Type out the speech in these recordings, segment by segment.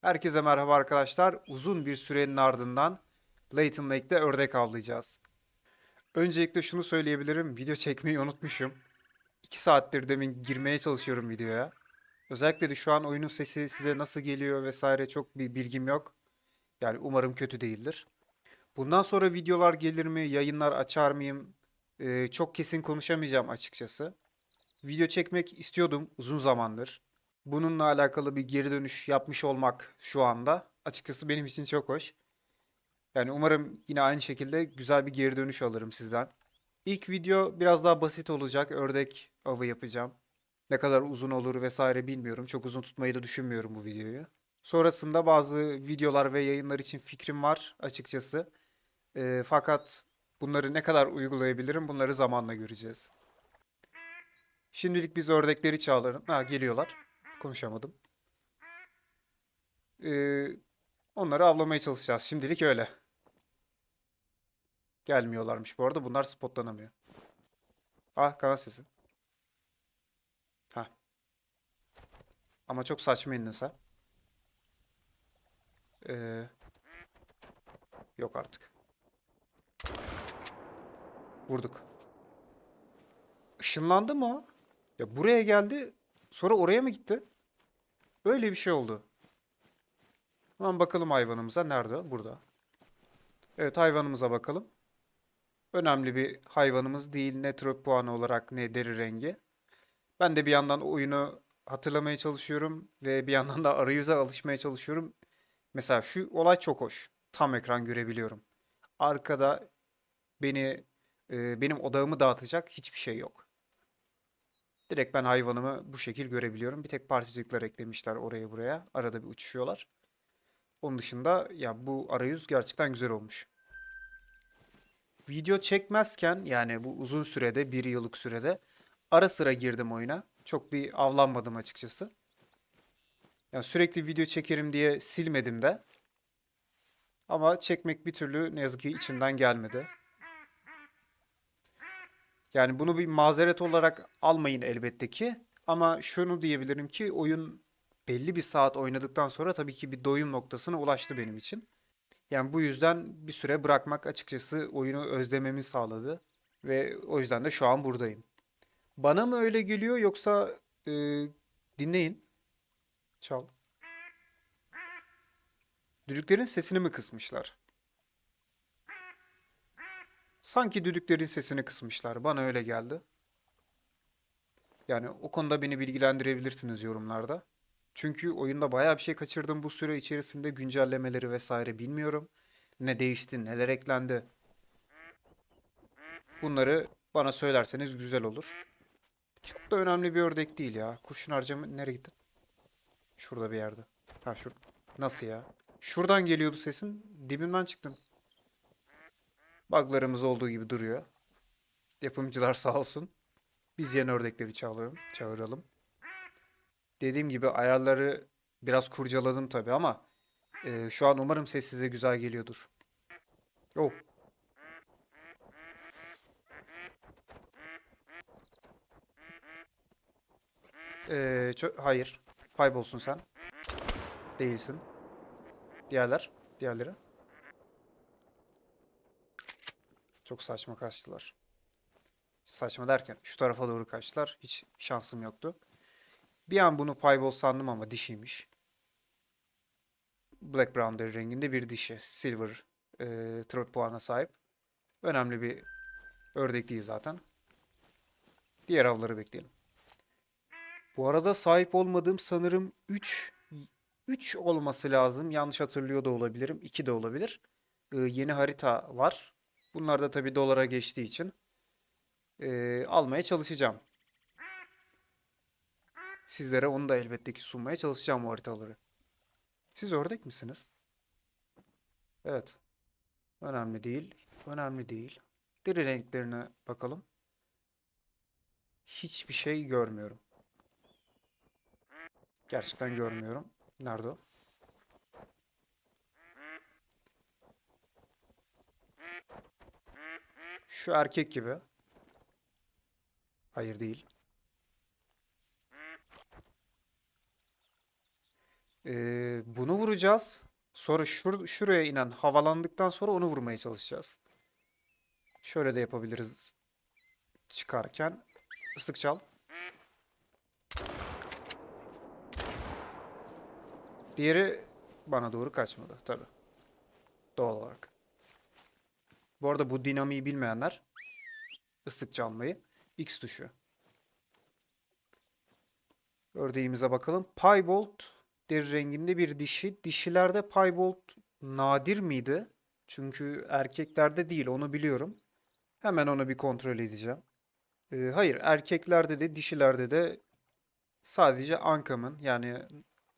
Herkese merhaba arkadaşlar. Uzun bir sürenin ardından Layton Lake'de ördek avlayacağız. Öncelikle şunu söyleyebilirim. Video çekmeyi unutmuşum. 2 saattir demin girmeye çalışıyorum videoya. Özellikle de şu an oyunun sesi size nasıl geliyor vesaire çok bir bilgim yok. Yani umarım kötü değildir. Bundan sonra videolar gelir mi, yayınlar açar mıyım? Ee, çok kesin konuşamayacağım açıkçası. Video çekmek istiyordum uzun zamandır. Bununla alakalı bir geri dönüş yapmış olmak şu anda açıkçası benim için çok hoş. Yani umarım yine aynı şekilde güzel bir geri dönüş alırım sizden. İlk video biraz daha basit olacak. Ördek avı yapacağım. Ne kadar uzun olur vesaire bilmiyorum. Çok uzun tutmayı da düşünmüyorum bu videoyu. Sonrasında bazı videolar ve yayınlar için fikrim var açıkçası. Ee, fakat bunları ne kadar uygulayabilirim bunları zamanla göreceğiz. Şimdilik biz ördekleri çağıralım. Ha geliyorlar. Konuşamadım. Ee, onları avlamaya çalışacağız. Şimdilik öyle. Gelmiyorlarmış bu arada. Bunlar spotlanamıyor. Ah kanal sesi. Ha. Ama çok saçma indin. Ee, yok artık. Vurduk. Işınlandı mı o? Ya buraya geldi. Sonra oraya mı gitti? Öyle bir şey oldu. Hemen bakalım hayvanımıza. Nerede? Burada. Evet hayvanımıza bakalım. Önemli bir hayvanımız değil. Ne trop puanı olarak ne deri rengi. Ben de bir yandan oyunu hatırlamaya çalışıyorum ve bir yandan da arayüze alışmaya çalışıyorum. Mesela şu olay çok hoş. Tam ekran görebiliyorum. Arkada beni e, benim odağımı dağıtacak hiçbir şey yok. Direkt ben hayvanımı bu şekil görebiliyorum. Bir tek parçacıklar eklemişler oraya buraya. Arada bir uçuşuyorlar. Onun dışında ya bu arayüz gerçekten güzel olmuş. Video çekmezken yani bu uzun sürede bir yıllık sürede ara sıra girdim oyuna. Çok bir avlanmadım açıkçası. Yani sürekli video çekerim diye silmedim de. Ama çekmek bir türlü ne yazık ki içimden gelmedi. Yani bunu bir mazeret olarak almayın elbette ki. Ama şunu diyebilirim ki oyun belli bir saat oynadıktan sonra tabii ki bir doyum noktasına ulaştı benim için. Yani bu yüzden bir süre bırakmak açıkçası oyunu özlememi sağladı. Ve o yüzden de şu an buradayım. Bana mı öyle geliyor yoksa e, dinleyin. Çal. Düdüklerin sesini mi kısmışlar? Sanki düdüklerin sesini kısmışlar. Bana öyle geldi. Yani o konuda beni bilgilendirebilirsiniz yorumlarda. Çünkü oyunda bayağı bir şey kaçırdım bu süre içerisinde güncellemeleri vesaire bilmiyorum. Ne değişti, neler eklendi. Bunları bana söylerseniz güzel olur. Çok da önemli bir ördek değil ya. Kurşun harcama nereye gitti? Şurada bir yerde. Ha şur. Nasıl ya? Şuradan geliyordu sesin. Dibimden çıktın. Buglarımız olduğu gibi duruyor. Yapımcılar sağ olsun. Biz yeni ördekleri çağıralım. çağıralım. Dediğim gibi ayarları biraz kurcaladım tabii ama e, şu an umarım ses size güzel geliyordur. Oh. Ee, hayır. Kaybolsun sen. Değilsin. Diğerler. Diğerleri. Çok saçma kaçtılar. Saçma derken şu tarafa doğru kaçtılar. Hiç şansım yoktu. Bir an bunu paybol sandım ama dişiymiş. Black Brown deri renginde bir dişi. Silver e, throat puana sahip. Önemli bir ördek değil zaten. Diğer avları bekleyelim. Bu arada sahip olmadığım sanırım 3 3 olması lazım. Yanlış hatırlıyor da olabilirim. 2 de olabilir. E, yeni harita var. Bunlar da tabii dolara geçtiği için e, almaya çalışacağım. Sizlere onu da elbette ki sunmaya çalışacağım o haritaları. Siz ördek misiniz? Evet. Önemli değil. Önemli değil. Deri renklerine bakalım. Hiçbir şey görmüyorum. Gerçekten görmüyorum. Nerede o? Şu erkek gibi. Hayır değil. Ee, bunu vuracağız. Sonra şur şuraya inen havalandıktan sonra onu vurmaya çalışacağız. Şöyle de yapabiliriz. Çıkarken ıslık çal. Diğeri bana doğru kaçmadı tabi. Doğal olarak. Bu arada bu dinamiği bilmeyenler ıslık çalmayı X tuşu. Ördeğimize bakalım. Piebolt deri renginde bir dişi. Dişilerde Piebolt nadir miydi? Çünkü erkeklerde değil onu biliyorum. Hemen onu bir kontrol edeceğim. Ee, hayır erkeklerde de dişilerde de sadece Ankam'ın yani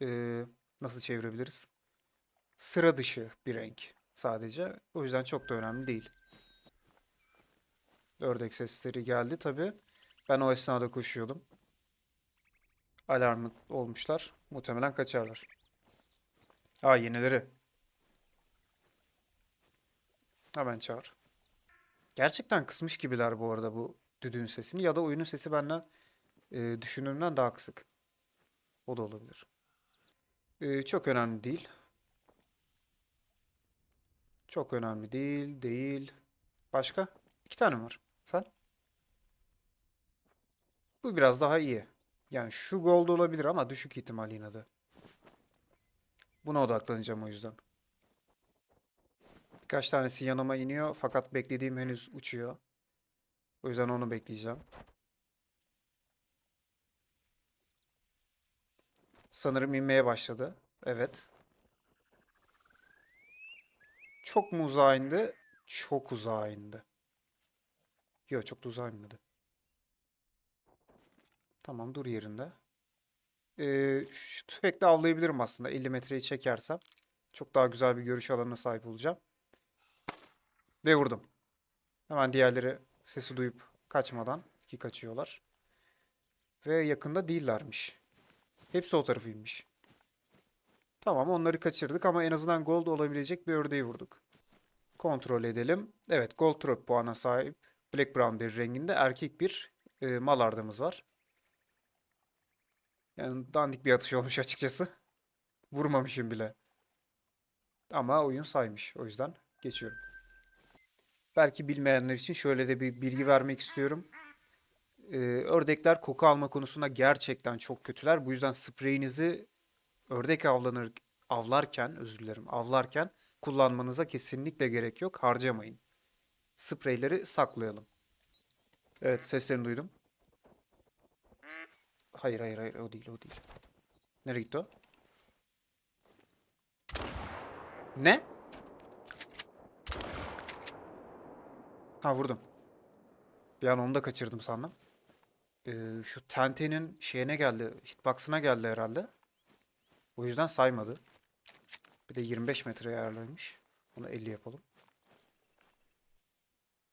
e, nasıl çevirebiliriz? Sıra dışı bir renk sadece. O yüzden çok da önemli değil. Ördek sesleri geldi tabii. Ben o esnada koşuyordum. Alarmı olmuşlar. Muhtemelen kaçarlar. Aa yenileri. Hemen çağır. Gerçekten kısmış gibiler bu arada bu düdüğün sesini ya da oyunun sesi benden e, düşündüğümden daha kısık. O da olabilir. E, çok önemli değil. Çok önemli değil, değil. Başka? İki tane var. Sen? Bu biraz daha iyi. Yani şu gold olabilir ama düşük ihtimal yine de. Buna odaklanacağım o yüzden. Birkaç tanesi yanıma iniyor fakat beklediğim henüz uçuyor. O yüzden onu bekleyeceğim. Sanırım inmeye başladı. Evet. Çok mu uzağa indi? Çok uzağa indi. Yok çok da uzağa inmedi. Tamam dur yerinde. Ee, şu tüfekle avlayabilirim aslında 50 metreyi çekersem. Çok daha güzel bir görüş alanına sahip olacağım. Ve vurdum. Hemen diğerleri sesi duyup kaçmadan ki kaçıyorlar. Ve yakında değillermiş. Hepsi o tarafıymış. Tamam onları kaçırdık ama en azından gold olabilecek bir ördeği vurduk. Kontrol edelim. Evet gold trop puana sahip Black Brown deri renginde erkek bir e, mal var. Yani dandik bir atış olmuş açıkçası. Vurmamışım bile. Ama oyun saymış. O yüzden geçiyorum. Belki bilmeyenler için şöyle de bir bilgi vermek istiyorum. Ee, ördekler koku alma konusunda gerçekten çok kötüler. Bu yüzden spreyinizi ördek avlanır avlarken, özür dilerim, avlarken kullanmanıza kesinlikle gerek yok. Harcamayın. Spreyleri saklayalım. Evet, seslerini duydum. Hayır, hayır, hayır, o değil, o değil. Nereye gitti o? Ne? Ha vurdum. Bir an onu da kaçırdım sandım. Ee, şu tentenin şeyine geldi, hitbox'ına geldi herhalde. O yüzden saymadı. Bir de 25 metre ayarlaymış. Bunu 50 yapalım.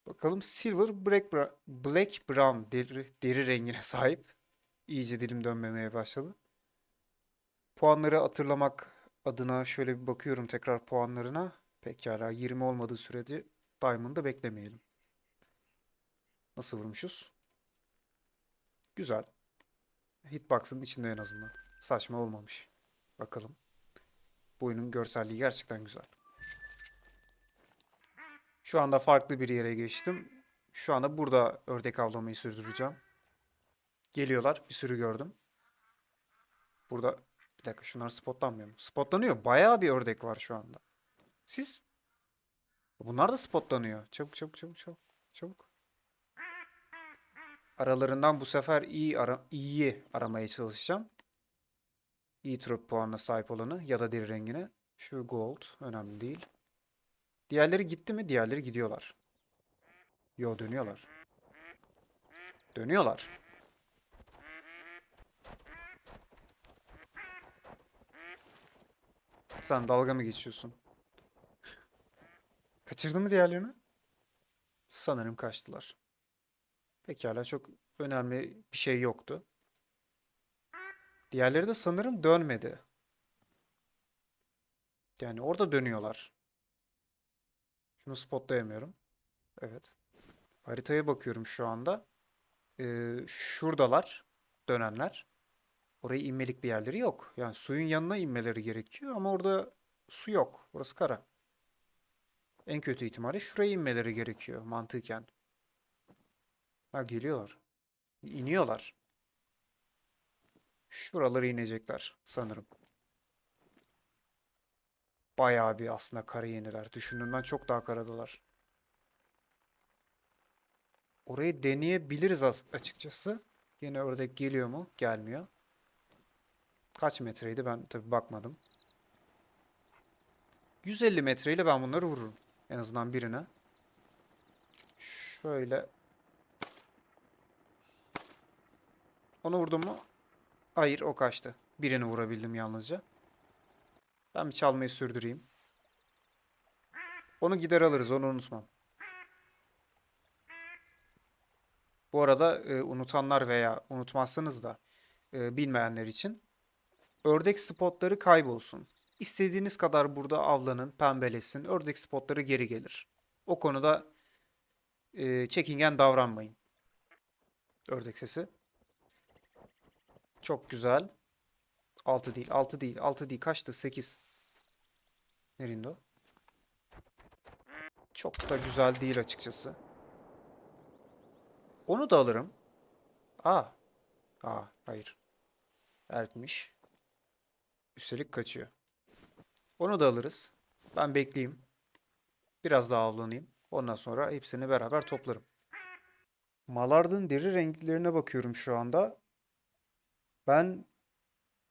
Bakalım Silver Black, Black Brown deri, deri rengine sahip. İyice dilim dönmemeye başladı. Puanları hatırlamak adına şöyle bir bakıyorum tekrar puanlarına. Pekala 20 olmadığı sürece Diamond'ı beklemeyelim. Nasıl vurmuşuz? Güzel. Hitbox'ın içinde en azından. Saçma olmamış. Bakalım. Bu oyunun görselliği gerçekten güzel. Şu anda farklı bir yere geçtim. Şu anda burada ördek avlamayı sürdüreceğim. Geliyorlar. Bir sürü gördüm. Burada bir dakika şunlar spotlanmıyor mu? Spotlanıyor. Bayağı bir ördek var şu anda. Siz? Bunlar da spotlanıyor. Çabuk çabuk çabuk çabuk. Çabuk. Aralarından bu sefer iyi ara iyiyi aramaya çalışacağım. İyi trop puanına sahip olanı ya da deri rengine. Şu gold önemli değil. Diğerleri gitti mi? Diğerleri gidiyorlar. Yo dönüyorlar. Dönüyorlar. Sen dalga mı geçiyorsun? Kaçırdın mı diğerlerini? Sanırım kaçtılar. Pekala çok önemli bir şey yoktu. Diğerleri de sanırım dönmedi. Yani orada dönüyorlar. Şunu spotlayamıyorum. Evet. Haritaya bakıyorum şu anda. Ee, şuradalar. Dönenler. Oraya inmelik bir yerleri yok. Yani suyun yanına inmeleri gerekiyor ama orada su yok. Orası kara. En kötü ihtimalle şuraya inmeleri gerekiyor mantıken. Ha geliyorlar. İniyorlar. Şuralara inecekler sanırım. Bayağı bir aslında kara yeniler. Düşündüğümden çok daha karadalar. Orayı deneyebiliriz as- açıkçası. Yine ördek geliyor mu? Gelmiyor. Kaç metreydi ben tabii bakmadım. 150 metreyle ben bunları vururum. En azından birine. Şöyle. Onu vurdum mu? Hayır o kaçtı. Birini vurabildim yalnızca. Ben bir çalmayı sürdüreyim. Onu gider alırız onu unutmam. Bu arada e, unutanlar veya unutmazsanız da e, bilmeyenler için ördek spotları kaybolsun. İstediğiniz kadar burada avlanın, pembelesin. Ördek spotları geri gelir. O konuda e, çekingen davranmayın. Ördek sesi. Çok güzel. 6 değil, 6 değil, 6 değil. Kaçtı? 8. Nerede o? Çok da güzel değil açıkçası. Onu da alırım. Aa. Aa, hayır. Erkmiş. Üstelik kaçıyor. Onu da alırız. Ben bekleyeyim. Biraz daha avlanayım. Ondan sonra hepsini beraber toplarım. Malardın deri renklerine bakıyorum şu anda. Ben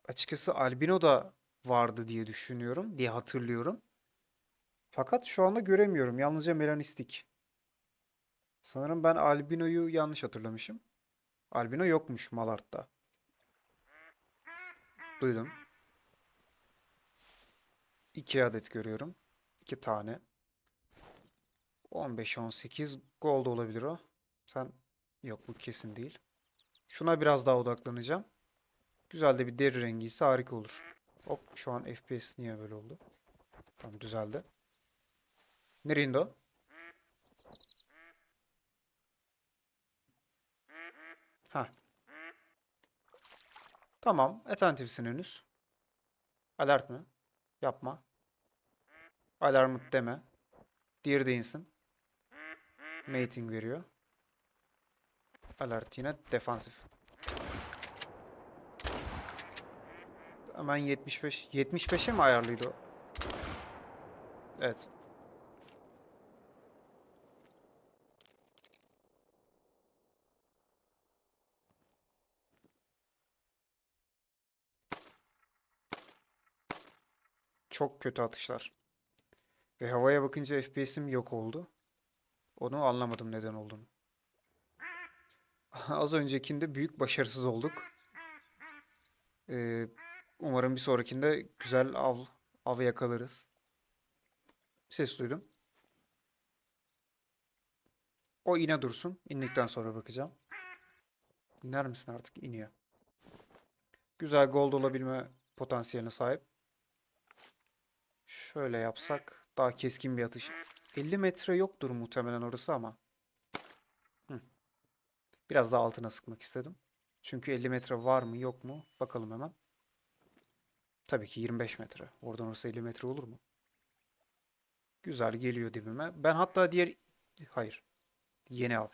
açıkçası albino da vardı diye düşünüyorum, diye hatırlıyorum. Fakat şu anda göremiyorum. Yalnızca melanistik. Sanırım ben albinoyu yanlış hatırlamışım. Albino yokmuş Malard'da. Duydum. İki adet görüyorum. İki tane. 15-18 gold olabilir o. Sen yok bu kesin değil. Şuna biraz daha odaklanacağım. Güzel de bir deri rengi ise harika olur. Hop şu an FPS niye böyle oldu? Tamam düzeldi. Nerede o? Ha. Tamam. Attentifsin henüz. Alert mi? Yapma. Alarmut deme. Diğeri de. Mating veriyor. Alert yine defansif. Hemen 75. 75'e mi ayarlıydı o? Evet. Çok kötü atışlar. Ve havaya bakınca FPS'im yok oldu. Onu anlamadım neden olduğunu. Az öncekinde büyük başarısız olduk. Ee, umarım bir sonrakinde güzel av, av yakalarız. Ses duydum. O ine dursun. İndikten sonra bakacağım. İner misin artık? İniyor. Güzel gold olabilme potansiyeline sahip. Şöyle yapsak daha keskin bir atış. 50 metre yoktur muhtemelen orası ama. Biraz daha altına sıkmak istedim. Çünkü 50 metre var mı yok mu? Bakalım hemen. Tabii ki 25 metre. Oradan orası 50 metre olur mu? Güzel geliyor dibime. Ben hatta diğer... Hayır. Yeni av.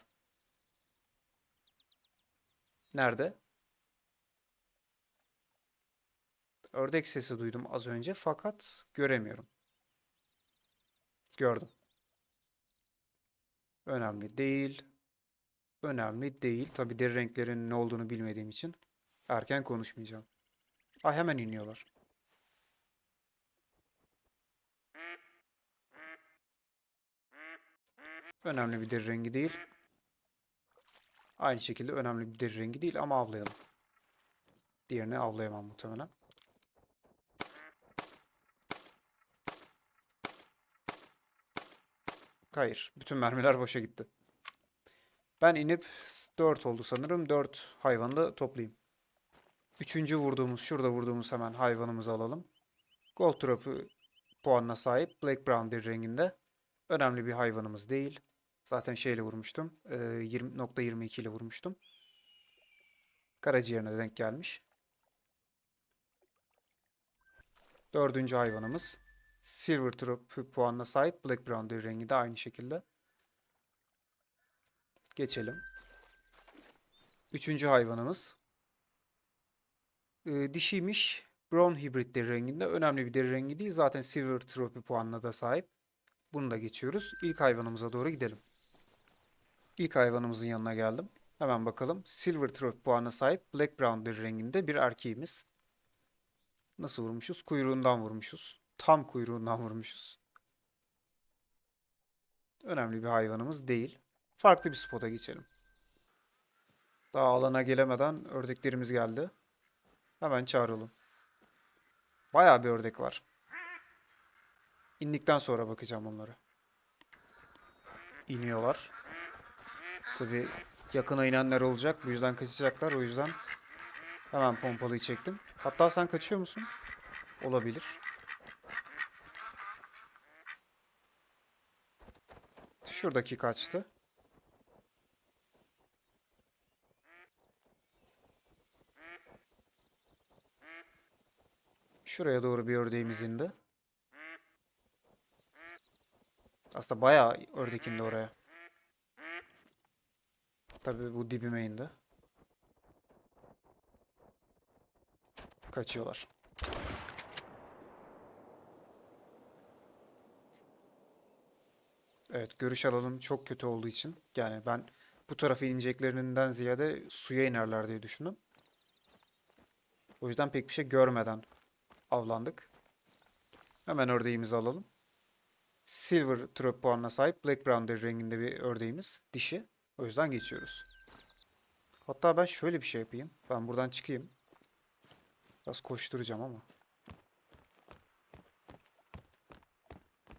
Nerede? Ördek sesi duydum az önce fakat göremiyorum. Gördüm. Önemli değil. Önemli değil. Tabi deri renklerin ne olduğunu bilmediğim için erken konuşmayacağım. Ah hemen iniyorlar. Önemli bir deri rengi değil. Aynı şekilde önemli bir deri rengi değil ama avlayalım. Diğerini avlayamam muhtemelen. Hayır. Bütün mermiler boşa gitti. Ben inip 4 oldu sanırım. 4 hayvanı da toplayayım. Üçüncü vurduğumuz, şurada vurduğumuz hemen hayvanımızı alalım. Gold Trop'u puanına sahip. Black Brown deri renginde. Önemli bir hayvanımız değil. Zaten şeyle vurmuştum. E, 20.22 ile vurmuştum. Karaciğerine denk gelmiş. Dördüncü hayvanımız. Silver Trophy puanına sahip. Black Brown deri rengi de aynı şekilde. Geçelim. Üçüncü hayvanımız. Ee, dişiymiş. Brown hibrit deri renginde. Önemli bir deri rengi değil. Zaten Silver Trophy puanına da sahip. Bunu da geçiyoruz. İlk hayvanımıza doğru gidelim. İlk hayvanımızın yanına geldim. Hemen bakalım. Silver Trophy puanına sahip Black Brown renginde bir erkeğimiz. Nasıl vurmuşuz? Kuyruğundan vurmuşuz. Tam kuyruğundan vurmuşuz. Önemli bir hayvanımız değil. Farklı bir spota geçelim. Daha alana gelemeden ördeklerimiz geldi. Hemen çağıralım. Bayağı bir ördek var. İndikten sonra bakacağım onlara. İniyorlar. Tabi yakına inenler olacak. Bu yüzden kaçacaklar. O yüzden hemen pompalıyı çektim. Hatta sen kaçıyor musun? Olabilir. Şuradaki kaçtı. Şuraya doğru bir ördeğimiz indi. Aslında bayağı ördek indi oraya. Tabii bu dibime indi. Kaçıyorlar. Evet görüş alalım çok kötü olduğu için. Yani ben bu tarafa ineceklerinden ziyade suya inerler diye düşündüm. O yüzden pek bir şey görmeden avlandık. Hemen ördeğimizi alalım. Silver Trop puanına sahip Black Brown renginde bir ördeğimiz. Dişi. O yüzden geçiyoruz. Hatta ben şöyle bir şey yapayım. Ben buradan çıkayım. Biraz koşturacağım ama.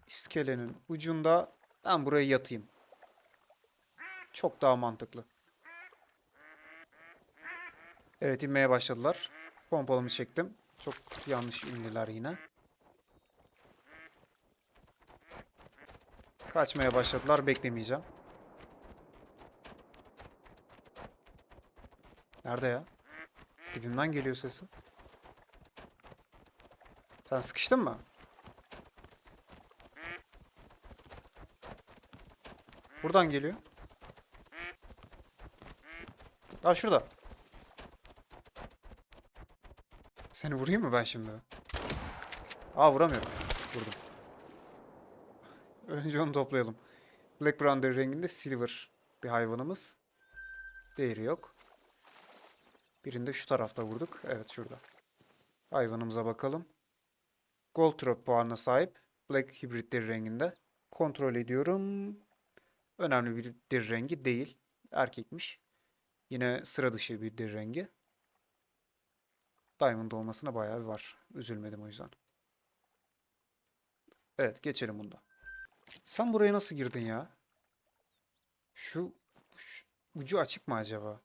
İskelenin ucunda ben buraya yatayım. Çok daha mantıklı. Evet inmeye başladılar. Pompalımı çektim. Çok yanlış indiler yine. Kaçmaya başladılar. Beklemeyeceğim. Nerede ya? Dibimden geliyor sesi. Sen sıkıştın mı? Buradan geliyor. Aa şurada. Seni vurayım mı ben şimdi? Aa vuramıyorum. Vurdum. Önce onu toplayalım. Black Brown deri renginde silver bir hayvanımız. Değeri yok. Birinde şu tarafta vurduk. Evet şurada. Hayvanımıza bakalım. Gold Trop puanına sahip. Black hibrit deri renginde. Kontrol ediyorum. Önemli bir deri rengi değil. Erkekmiş. Yine sıra dışı bir deri rengi. Diamond olmasına bayağı bir var. Üzülmedim o yüzden. Evet geçelim bunda. Sen buraya nasıl girdin ya? Şu, şu ucu açık mı acaba?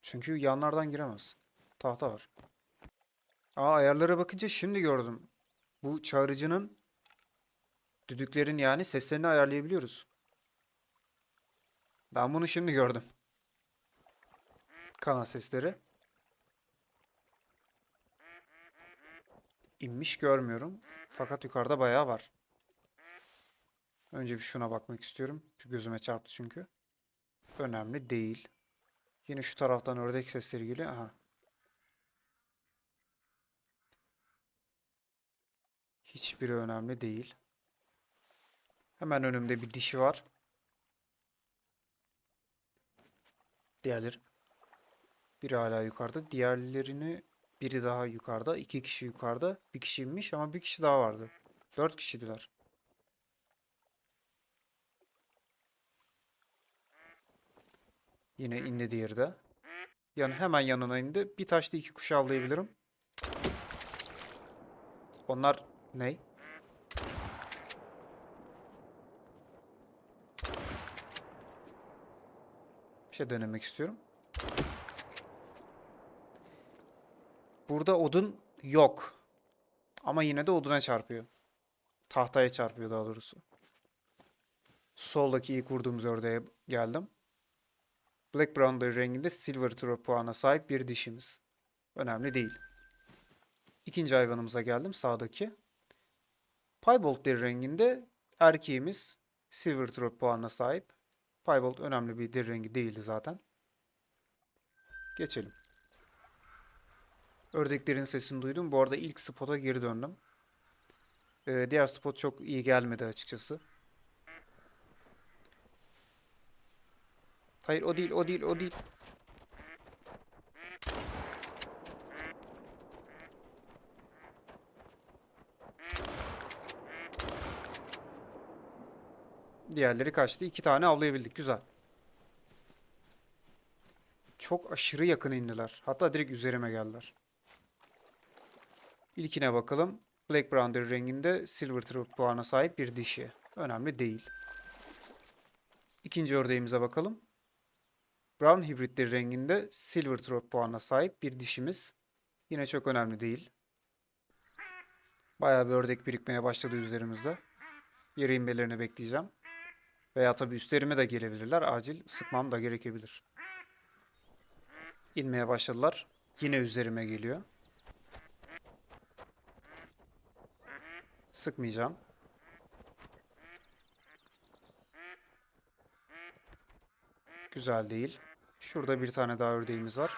Çünkü yanlardan giremez. Tahta var. Aa ayarlara bakınca şimdi gördüm. Bu çağrıcının düdüklerin yani seslerini ayarlayabiliyoruz. Ben bunu şimdi gördüm. Kanal sesleri. İnmiş görmüyorum. Fakat yukarıda bayağı var. Önce bir şuna bakmak istiyorum. Şu gözüme çarptı çünkü. Önemli değil. Yine şu taraftan ördek sesleri geliyor. Aha. Hiçbiri önemli değil. Hemen önümde bir dişi var. Diğerleri. Biri hala yukarıda. Diğerlerini biri daha yukarıda. iki kişi yukarıda. Bir kişi inmiş ama bir kişi daha vardı. Dört kişiydiler. Yine indi diğeri. Yani hemen yanına indi. Bir taşta iki kuş avlayabilirim. Onlar ne? Bir şey denemek istiyorum. Burada odun yok. Ama yine de oduna çarpıyor. Tahtaya çarpıyor daha doğrusu. Soldaki ilk vurduğumuz ördeğe geldim. Black Brown deri renginde Silver Tro puana sahip bir dişimiz. Önemli değil. İkinci hayvanımıza geldim sağdaki. Piebolt deri renginde erkeğimiz Silver Throat puanına sahip. Piebolt önemli bir deri rengi değildi zaten. Geçelim. Ördeklerin sesini duydum. Bu arada ilk spota geri döndüm. Ee, diğer spot çok iyi gelmedi açıkçası. Hayır o değil, o değil, o değil. Diğerleri kaçtı. İki tane avlayabildik. Güzel. Çok aşırı yakın indiler. Hatta direkt üzerime geldiler. İlkine bakalım. Black Brown deri renginde Silver Throat puana sahip bir dişi. Önemli değil. İkinci ördeğimize bakalım. Brown hibrit deri renginde Silver Throat puanına sahip bir dişimiz. Yine çok önemli değil. Bayağı bir ördek birikmeye başladı üzerimizde. Yere inmelerini bekleyeceğim. Veya tabii üstlerime de gelebilirler. Acil sıkmam da gerekebilir. İnmeye başladılar. Yine üzerime geliyor. Sıkmayacağım. Güzel değil. Şurada bir tane daha ördeğimiz var.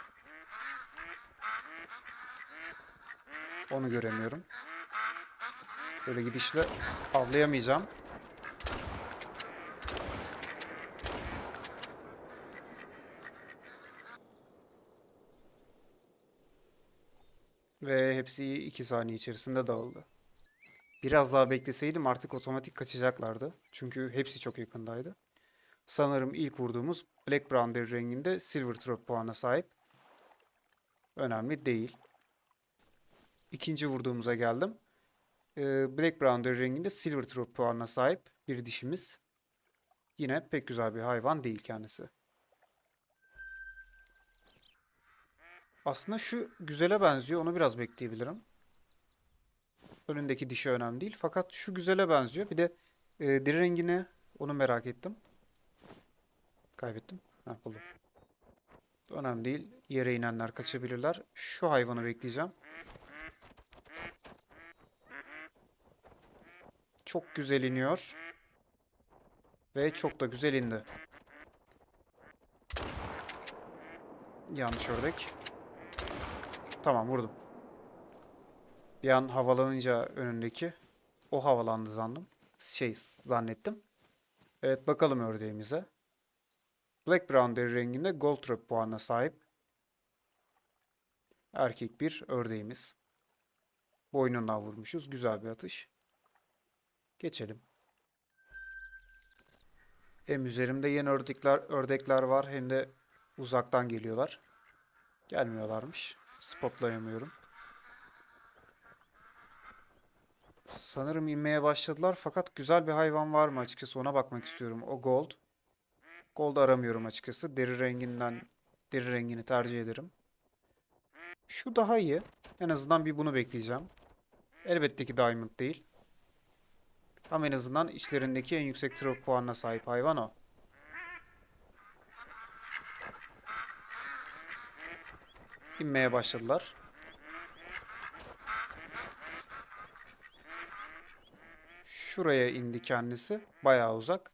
Onu göremiyorum. Böyle gidişle avlayamayacağım. Ve hepsi 2 saniye içerisinde dağıldı. Biraz daha bekleseydim artık otomatik kaçacaklardı. Çünkü hepsi çok yakındaydı. Sanırım ilk vurduğumuz Black Brown bir renginde Silver Throat puanına sahip. Önemli değil. İkinci vurduğumuza geldim. Ee, Black Brown bir renginde Silver Throat puanına sahip bir dişimiz. Yine pek güzel bir hayvan değil kendisi. Aslında şu güzele benziyor. Onu biraz bekleyebilirim. Önündeki dişi önemli değil. Fakat şu güzele benziyor. Bir de e, deri rengini onu merak ettim. Kaybettim. Ha, buldum. Önemli değil. Yere inenler kaçabilirler. Şu hayvanı bekleyeceğim. Çok güzel iniyor. Ve çok da güzel indi. Yanlış ördek. Tamam vurdum. Bir an havalanınca önündeki o havalandı zandım. Şey zannettim. Evet bakalım ördeğimize. Black Brown deri renginde Gold Trap puanına sahip. Erkek bir ördeğimiz. Boynundan vurmuşuz. Güzel bir atış. Geçelim. Hem üzerimde yeni ördekler, ördekler var hem de uzaktan geliyorlar. Gelmiyorlarmış. Spotlayamıyorum. Sanırım inmeye başladılar fakat güzel bir hayvan var mı açıkçası ona bakmak istiyorum. O gold. Gold aramıyorum açıkçası. Deri renginden deri rengini tercih ederim. Şu daha iyi. En azından bir bunu bekleyeceğim. Elbette ki diamond değil. Ama en azından içlerindeki en yüksek trop puanına sahip hayvan o. İnmeye başladılar. Şuraya indi kendisi. Bayağı uzak.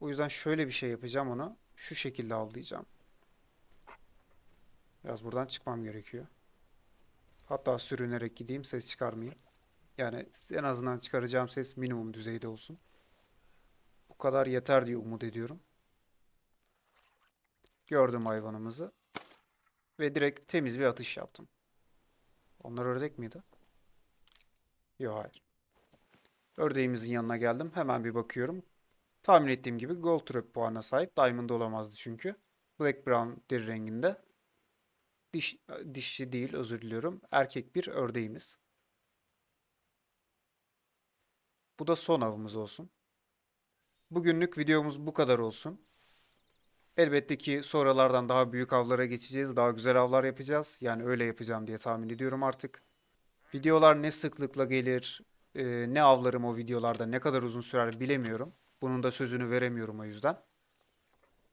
O yüzden şöyle bir şey yapacağım onu. Şu şekilde avlayacağım. Biraz buradan çıkmam gerekiyor. Hatta sürünerek gideyim ses çıkarmayayım. Yani en azından çıkaracağım ses minimum düzeyde olsun. Bu kadar yeter diye umut ediyorum. Gördüm hayvanımızı. Ve direkt temiz bir atış yaptım. Onlar ördek miydi? Yok hayır. Ördeğimizin yanına geldim. Hemen bir bakıyorum. Tahmin ettiğim gibi Gold Trap puanına sahip. Diamond olamazdı çünkü. Black Brown deri renginde. Diş, dişi değil özür diliyorum. Erkek bir ördeğimiz. Bu da son avımız olsun. Bugünlük videomuz bu kadar olsun. Elbette ki sonralardan daha büyük avlara geçeceğiz. Daha güzel avlar yapacağız. Yani öyle yapacağım diye tahmin ediyorum artık. Videolar ne sıklıkla gelir, e, ne avlarım o videolarda ne kadar uzun sürer bilemiyorum. Bunun da sözünü veremiyorum o yüzden.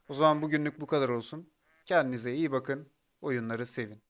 O zaman bugünlük bu kadar olsun. Kendinize iyi bakın. Oyunları sevin.